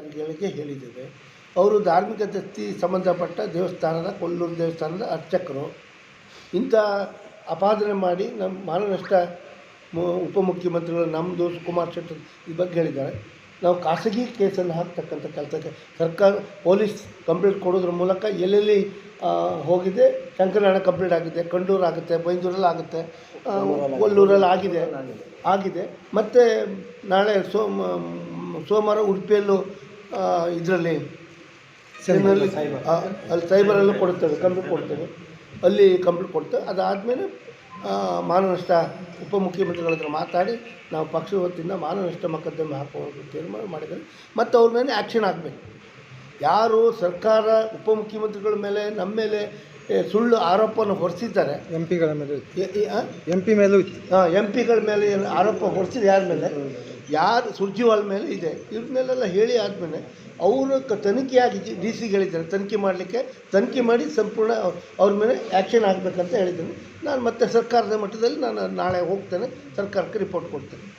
ಅಧಿಕಾರಿಗಳಿಗೆ ಹೇಳಿದ್ದೇವೆ. ಅವರು ಧಾರ್ಮಿಕ ದತ್ತಿ ಸಂಬಂಧಪಟ್ಟ ದೇವಸ್ಥಾನದ, ಕೊಲ್ಲೂರು ದೇವಸ್ಥಾನದ ಅರ್ಚಕರು. ಇಂಥ ಅಪಾದನೆ ಮಾಡಿ ನಮ್ಮ ಮಾನನಷ್ಟ ಉಪಮುಖ್ಯಮಂತ್ರಿಗಳು ನಮ್ಮದು ಕುಮಾರ್ ಶೆಟ್ಟರ್ ಈ ಬಗ್ಗೆ ಹೇಳಿದ್ದಾರೆ. ನಾವು ಖಾಸಗಿ ಕೇಸನ್ನು ಹಾಕ್ತಕ್ಕಂಥ ಕೆಲಸಕ್ಕೆ ಸರ್ಕಾರ, ಪೊಲೀಸ್ ಕಂಪ್ಲೇಂಟ್ ಕೊಡೋದ್ರ ಮೂಲಕ ಎಲ್ಲೆಲ್ಲಿ ಹೋಗಿದೆ, ಶಂಕರನಾರಾಯಣ ಕಂಪ್ಲೇಂಟ್ ಆಗಿದೆ, ಕಂಡೂರು ಆಗುತ್ತೆ, ಬೈಂದೂರಲ್ಲಿ ಆಗುತ್ತೆ ಕೊಲ್ಲೂರಲ್ಲಿ ಆಗಿದೆ ಆಗಿದೆ. ಮತ್ತು ನಾಳೆ ಸೋಮ, ಸೋಮವಾರ ಉಡುಪಿಯಲ್ಲೂ ಇದರಲ್ಲಿ ಅಲ್ಲಿ ಅಲ್ಲಿ ಸೈಬರಲ್ಲೂ ಕೊಡ್ತೇವೆ ಕಂಪ್ಲೀಟ್ ಕೊಡ್ತೇವೆ. ಅಲ್ಲಿ ಕಂಪ್ಲೀಟ್ ಕೊಡ್ತೇವೆ. ಅದಾದಮೇಲೆ ಮಾನನಷ್ಟ ಉಪಮುಖ್ಯಮಂತ್ರಿಗಳ ಹತ್ರ ಮಾತಾಡಿ ನಾವು ಪಕ್ಷ ಹೊತ್ತಿಂದ ಮಾನನಷ್ಟ ಮೊಕದ್ದಮೆ ಹಾಕೋದು ತೀರ್ಮಾನ ಮಾಡಿದ್ದಾರೆ. ಮತ್ತು ಅವ್ರ ಮೇಲೆ ಆ್ಯಕ್ಷನ್ ಆಗಬೇಕು ಯಾರು ಸರ್ಕಾರ ಉಪಮುಖ್ಯಮಂತ್ರಿಗಳ ಮೇಲೆ ನಮ್ಮ ಮೇಲೆ ಸುಳ್ಳು ಆರೋಪವನ್ನು ಹೊರಿಸಿದ್ದಾರೆ. ಎಂ ಪಿಗಳ ಮೇಲೆ ಎ- ಪಿ ಮೇಲೂ ಹಾಂ ಎಂ ಪಿಗಳ ಮೇಲೆ ಏನು ಆರೋಪ ಹೊರಿಸಿದ ಯಾರ ಮೇಲೆ? ಯಾರು ಸುರ್ಜಿವಾಲ್ ಮೇಲೆ ಇದೆ. ಇವ್ರ ಮೇಲೆಲ್ಲ ಹೇಳಿ ಆದಮೇಲೆ ಅವರು ಕ ತನಿಖೆಯಾಗಿ ಡಿ ಸಿಗೆ ಹೇಳಿದ್ದಾರೆ. ತನಿಖೆ ಮಾಡಲಿಕ್ಕೆ ತನಿಖೆ ಮಾಡಿ ಸಂಪೂರ್ಣ ಅವ್ರ- ಅವ್ರ ಮೇಲೆ ಆ್ಯಕ್ಷನ್ ಆಗಬೇಕಂತ ಹೇಳಿದ್ದೀನಿ. ನಾನು ಮತ್ತೆ ಸರ್ಕಾರದ ಮಟ್ಟದಲ್ಲಿ ನಾನು ನಾಳೆ ಹೋಗ್ತೇನೆ. ಸರ್ಕಾರಕ್ಕೆ ರಿಪೋರ್ಟ್ ಕೊಡ್ತೇನೆ.